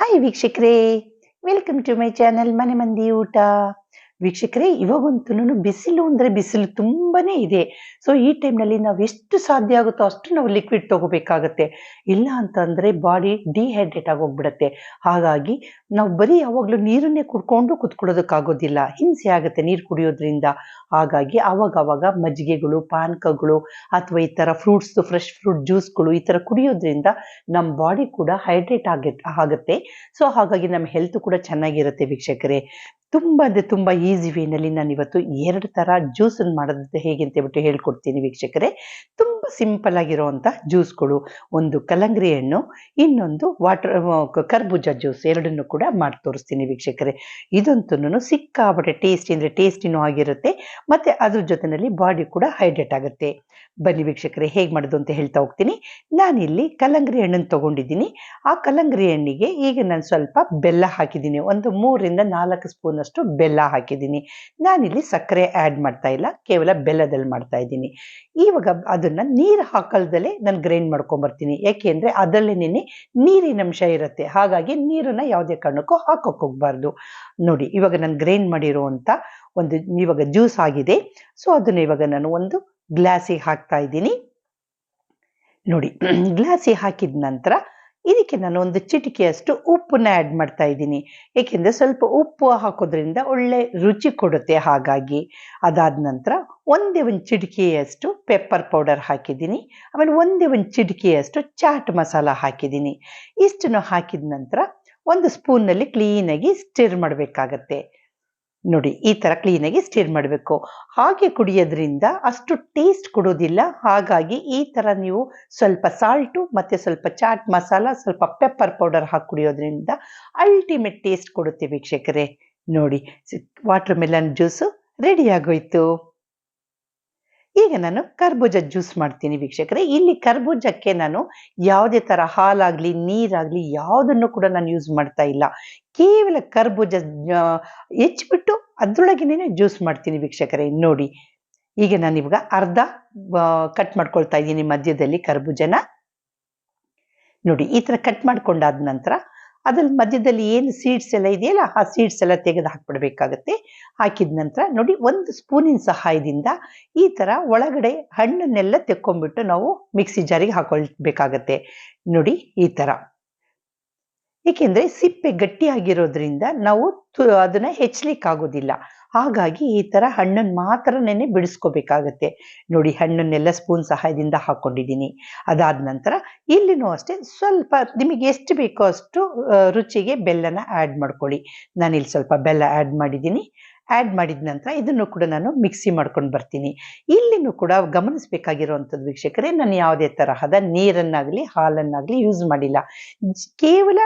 Hi ವೀಕ್ಷಕರೇ welcome to my channel ಮನೆ ಮಂದಿ ಊಟ ವೀಕ್ಷಕರೇ ಇವಾಗಂತೂ ಬಿಸಿಲು ಅಂದ್ರೆ ಬಿಸಿಲು ತುಂಬಾನೇ ಇದೆ. ಸೊ ಈ ಟೈಮ್ನಲ್ಲಿ ನಾವು ಎಷ್ಟು ಸಾಧ್ಯ ಆಗುತ್ತೋ ಅಷ್ಟು ನಾವು ಲಿಕ್ವಿಡ್ ತಗೋಬೇಕಾಗತ್ತೆ. ಇಲ್ಲ ಅಂತಂದ್ರೆ ಬಾಡಿ ಡಿಹೈಡ್ರೇಟ್ ಆಗೋಗ್ಬಿಡತ್ತೆ. ಹಾಗಾಗಿ ನಾವು ಬರೀ ಯಾವಾಗಲೂ ನೀರನ್ನೇ ಕುಡ್ಕೊಂಡು ಕುತ್ಕೊಳ್ಳೋದಕ್ಕಾಗೋದಿಲ್ಲ. ಹಿಂಸೆ ಆಗುತ್ತೆ ನೀರು ಕುಡಿಯೋದ್ರಿಂದ. ಹಾಗಾಗಿ ಅವಾಗ ಮಜ್ಜಿಗೆಗಳು, ಪಾನಕಗಳು ಅಥವಾ ಈ ಥರ ಫ್ರೂಟ್ಸ್ ಫ್ರೆಶ್ ಫ್ರೂಟ್ ಜ್ಯೂಸ್ಗಳು ಈ ಥರ ಕುಡಿಯೋದ್ರಿಂದ ನಮ್ಮ ಬಾಡಿ ಕೂಡ ಹೈಡ್ರೇಟ್ ಆಗಿ ಆಗುತ್ತೆ. ಸೊ ಹಾಗಾಗಿ ನಮ್ಮ ಹೆಲ್ತ್ ಕೂಡ ಚೆನ್ನಾಗಿರುತ್ತೆ ವೀಕ್ಷಕರೇ. ತುಂಬ ಅಂದರೆ ತುಂಬ ಈಸಿ ವೇನಲ್ಲಿ ನಾನು ಇವತ್ತು ಎರಡು ಥರ ಜ್ಯೂಸನ್ನು ಮಾಡೋದಂತ ಹೇಗೆ ಅಂತ ಹೇಳ್ಬಿಟ್ಟು ಹೇಳ್ಕೊಡ್ತೀನಿ ವೀಕ್ಷಕರೇ. ತುಂಬ ಸಿಂಪಲ್ ಆಗಿರುವಂಥ ಜ್ಯೂಸ್ಗಳು ಒಂದು ಕಲಂಗ್ರಿ ಹಣ್ಣು, ಇನ್ನೊಂದು ವಾಟರ್ ಕರ್ಬೂಜ ಜ್ಯೂಸ್ ಎರಡನ್ನು ಕೂಡ ಮಾಡಿ ತೋರಿಸ್ತೀನಿ ವೀಕ್ಷಕರೇ. ಇದಂತೂ ಸಿಕ್ಕಾಪಟ್ಟೆ ಟೇಸ್ಟಿ ಅಂದರೆ ಟೇಸ್ಟಿನೂ ಆಗಿರುತ್ತೆ, ಮತ್ತು ಅದ್ರ ಜೊತೆಯಲ್ಲಿ ಬಾಡಿ ಕೂಡ ಹೈಡ್ರೇಟ್ ಆಗುತ್ತೆ. ಬನ್ನಿ ವೀಕ್ಷಕರೇ, ಹೇಗೆ ಮಾಡೋದು ಅಂತ ಹೇಳ್ತಾ ಹೋಗ್ತೀನಿ. ನಾನಿಲ್ಲಿ ಕಲಂಗ್ರಿ ಹಣ್ಣನ್ನು ತೊಗೊಂಡಿದ್ದೀನಿ. ಆ ಕಲಂಗ್ರಿ ಹಣ್ಣಿಗೆ ಈಗ ನಾನು ಸ್ವಲ್ಪ ಬೆಲ್ಲ ಹಾಕಿದ್ದೀನಿ. ಒಂದು ಮೂರರಿಂದ ನಾಲ್ಕು ಸ್ಪೂನಷ್ಟು ಬೆಲ್ಲ ಹಾಕಿದ್ದೀನಿ. ನಾನಿಲ್ಲಿ ಸಕ್ಕರೆ ಆ್ಯಡ್ ಮಾಡ್ತಾ ಇಲ್ಲ ಕೇವಲ ಬೆಲ್ಲದಲ್ಲಿ ಮಾಡ್ತಾ ಇದ್ದೀನಿ ಇವಾಗ ಅದನ್ನು ನೀರು ಹಾಕಲ್ದಲ್ಲೇ ನಾನು ಗ್ರೈಂಡ್ ಮಾಡ್ಕೊಂಬರ್ತೀನಿ. ಯಾಕೆಂದರೆ ಅದರಲ್ಲೇನೆ ನೀರಿನ ಅಂಶ ಇರುತ್ತೆ. ಹಾಗಾಗಿ ನೀರನ್ನು ಯಾವುದೇ ಕಾರಣಕ್ಕೂ ಹಾಕೋಕೆ ಹೋಗ್ಬಾರ್ದು. ನೋಡಿ, ಇವಾಗ ನಾನು ಗ್ರೈಂಡ್ ಮಾಡಿರುವಂಥ ಒಂದು ಇವಾಗ ಜ್ಯೂಸ್ ಆಗಿದೆ. ಸೊ ಅದನ್ನು ಇವಾಗ ನಾನು ಒಂದು ಗ್ಲಾಸಿಗೆ ಹಾಕ್ತಾ ಇದ್ದೀನಿ ನೋಡಿ ಗ್ಲಾಸಿಗೆ ಹಾಕಿದ ನಂತರ ಇದಕ್ಕೆ ನಾನು ಒಂದು ಚಿಟಿಕೆಯಷ್ಟು ಉಪ್ಪನ್ನ ಆ್ಯಡ್ ಮಾಡ್ತಾ ಇದ್ದೀನಿ. ಏಕೆಂದರೆ ಸ್ವಲ್ಪ ಉಪ್ಪು ಹಾಕೋದ್ರಿಂದ ಒಳ್ಳೆ ರುಚಿ ಕೊಡುತ್ತೆ ಹಾಗಾಗಿ. ಅದಾದ ನಂತರ ಒಂದೇ ಒಂದು ಚಿಟಿಕೆಯಷ್ಟು ಪೆಪ್ಪರ್ ಪೌಡರ್ ಹಾಕಿದ್ದೀನಿ. ಆಮೇಲೆ ಒಂದೇ ಒಂದು ಚಿಟಿಕೆಯಷ್ಟು ಚಾಟ್ ಮಸಾಲ ಹಾಕಿದ್ದೀನಿ. ಇಷ್ಟನ್ನು ಹಾಕಿದ ನಂತರ ಒಂದು ಸ್ಪೂನ್ನಲ್ಲಿ ಕ್ಲೀನಾಗಿ ಸ್ಟಿರ್ ಮಾಡಬೇಕಾಗತ್ತೆ. ನೋಡಿ, ಈ ಥರ ಕ್ಲೀನಾಗಿ ಸ್ಟಿರ್ ಮಾಡಬೇಕು. ಹಾಗೆ ಕುಡಿಯೋದ್ರಿಂದ ಅಷ್ಟು ಟೇಸ್ಟ್ ಕೊಡೋದಿಲ್ಲ. ಹಾಗಾಗಿ ಈ ಥರ ನೀವು ಸ್ವಲ್ಪ ಸಾಲ್ಟು ಮತ್ತು ಸ್ವಲ್ಪ ಚಾಟ್ ಮಸಾಲ ಸ್ವಲ್ಪ ಪೆಪ್ಪರ್ ಪೌಡರ್ ಹಾಕಿ ಕುಡಿಯೋದ್ರಿಂದ ಅಲ್ಟಿಮೇಟ್ ಟೇಸ್ಟ್ ಕೊಡುತ್ತೆ ವೀಕ್ಷಕರೇ. ನೋಡಿ ವಾಟರ್ ಮೆಲನ್ ಜ್ಯೂಸು ರೆಡಿ ಆಗೋಯ್ತು. ಈಗ ನಾನು ಕರ್ಬೂಜ ಜ್ಯೂಸ್ ಮಾಡ್ತೀನಿ ವೀಕ್ಷಕರೇ. ಇಲ್ಲಿ ಕರ್ಬೂಜಕ್ಕೆ ನಾನು ಯಾವುದೇ ಥರ ಹಾಲಾಗಲಿ, ನೀರಾಗಲಿ ಯಾವುದನ್ನು ಕೂಡ ನಾನು ಯೂಸ್ ಮಾಡ್ತಾ ಇಲ್ಲ. ಕೇವಲ ಕರ್ಬೂಜ ಹೆಚ್ಚಿಬಿಟ್ಟು ಅದರೊಳಗೇನೆ ಜ್ಯೂಸ್ ಮಾಡ್ತೀನಿ ವೀಕ್ಷಕರೇ, ನೋಡಿ. ಈಗ ನಾನು ಇವಾಗ ಅರ್ಧ ಕಟ್ ಮಾಡ್ಕೊಳ್ತಾ ಇದ್ದೀನಿ ಮಧ್ಯದಲ್ಲಿ ಕರ್ಬೂಜನ. ನೋಡಿ, ಈ ಥರ ಕಟ್ ಮಾಡ್ಕೊಂಡಾದ ನಂತರ ಅದ್ರ ಮಧ್ಯದಲ್ಲಿ ಏನು ಸೀಡ್ಸ್ ಎಲ್ಲ ಇದೆಯಲ್ಲ, ಆ ಸೀಡ್ಸ್ ಎಲ್ಲ ತೆಗೆದು ಹಾಕ್ಬಿಡ್ಬೇಕಾಗತ್ತೆ. ಹಾಕಿದ ನಂತರ ನೋಡಿ, ಒಂದು ಸ್ಪೂನಿನ ಸಹಾಯದಿಂದ ಈ ಥರ ಒಳಗಡೆ ಹಣ್ಣನ್ನೆಲ್ಲ ತೆಕ್ಕೊಂಡ್ಬಿಟ್ಟು ನಾವು ಮಿಕ್ಸಿ ಜಾರಿಗೆ ಹಾಕೊಳ್ಬೇಕಾಗತ್ತೆ. ನೋಡಿ, ಈ ಥರ ಏಕೆಂದರೆ ಸಿಪ್ಪೆ ಗಟ್ಟಿಯಾಗಿರೋದ್ರಿಂದ ನಾವು ಅದನ್ನ ಹೆಚ್ಚಲಿಕ್ಕೆ ಆಗೋದಿಲ್ಲ ಹಾಗಾಗಿ ಈ ಥರ ಹಣ್ಣನ್ನು ನೆನೆ ಬಿಡಿಸ್ಕೋಬೇಕಾಗತ್ತೆ. ನೋಡಿ, ಹಣ್ಣನ್ನೆಲ್ಲ ಸ್ಪೂನ್ ಸಹಾಯದಿಂದ ಹಾಕ್ಕೊಂಡಿದ್ದೀನಿ ಅದಾದ ನಂತರ ಇಲ್ಲಿನೂ ಅಷ್ಟೇ ಸ್ವಲ್ಪ ನಿಮಗೆ ಎಷ್ಟು ಬೇಕೋ ಅಷ್ಟು ರುಚಿಗೆ ಬೆಲ್ಲನ ಆ್ಯಡ್ ಮಾಡ್ಕೊಳ್ಳಿ. ನಾನಿಲ್ಲಿ ಸ್ವಲ್ಪ ಬೆಲ್ಲ ಆ್ಯಡ್ ಮಾಡಿದ್ದೀನಿ. ಆ್ಯಡ್ ಮಾಡಿದ ನಂತರ ಇದನ್ನು ಕೂಡ ನಾನು ಮಿಕ್ಸಿ ಮಾಡ್ಕೊಂಡು ಬರ್ತೀನಿ. ಇಲ್ಲಿನೂ ಕೂಡ ಗಮನಿಸಬೇಕಾಗಿರುವಂಥದ್ದು ವೀಕ್ಷಕರೇ, ನಾನು ಯಾವುದೇ ತರಹದ ನೀರನ್ನಾಗಲಿ ಹಾಲನ್ನಾಗಲಿ ಯೂಸ್ ಮಾಡಿಲ್ಲ. ಕೇವಲ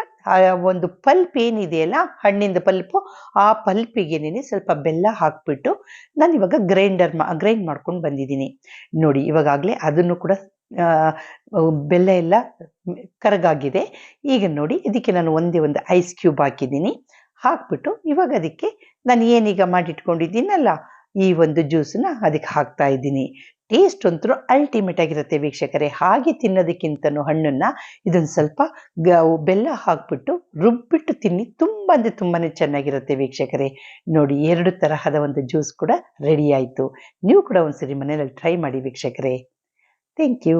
ಒಂದು ಪಲ್ಪ್ ಏನಿದೆಯಲ್ಲ, ಹಣ್ಣಿಂದ ಪಲ್ಪು, ಆ ಪಲ್ಪಿಗೆನೇ ಸ್ವಲ್ಪ ಬೆಲ್ಲ ಹಾಕ್ಬಿಟ್ಟು ನಾನು ಇವಾಗ ಗ್ರೈಂಡರ್ ಮಾ, ಗ್ರೈಂಡ್ ಮಾಡ್ಕೊಂಡು ಬಂದಿದ್ದೀನಿ. ನೋಡಿ ಇವಾಗಲೇ ಅದನ್ನು ಕೂಡ ಬೆಲ್ಲ ಎಲ್ಲ ಕರಗಾಗಿದೆ. ಈಗ ನೋಡಿ, ಇದಕ್ಕೆ ನಾನು ಒಂದೇ ಒಂದು ಐಸ್ ಕ್ಯೂಬ್ ಹಾಕಿದ್ದೀನಿ. ಹಾಕ್ಬಿಟ್ಟು ಇವಾಗ ಅದಕ್ಕೆ ನಾನು ಏನೀಗ ಮಾಡಿಟ್ಕೊಂಡಿದ್ದೀನಲ್ಲ, ಈ ಒಂದು ಜ್ಯೂಸನ್ನ ಅದಕ್ಕೆ ಹಾಕ್ತಾ ಇದ್ದೀನಿ. ಟೇಸ್ಟ್ ಅಂತೂ ಅಲ್ಟಿಮೇಟ್ ಆಗಿರುತ್ತೆ ವೀಕ್ಷಕರೇ. ಹಾಗೆ ತಿನ್ನೋದಕ್ಕಿಂತನೂ ಹಣ್ಣನ್ನು ಇದೊಂದು ಸ್ವಲ್ಪ ಬೆಲ್ಲ ಹಾಕ್ಬಿಟ್ಟು ರುಬ್ಬಿಟ್ಟು ತಿನ್ನಿ. ತುಂಬ ಅಂದರೆ ತುಂಬಾ ಚೆನ್ನಾಗಿರುತ್ತೆ ವೀಕ್ಷಕರೇ. ನೋಡಿ, ಎರಡು ತರಹದ ಒಂದು ಜ್ಯೂಸ್ ಕೂಡ ರೆಡಿ ಆಯಿತು. ನೀವು ಕೂಡ ಒಂದ್ಸರಿ ಮನೆಯಲ್ಲಿ ಟ್ರೈ ಮಾಡಿ ವೀಕ್ಷಕರೇ. Thank you.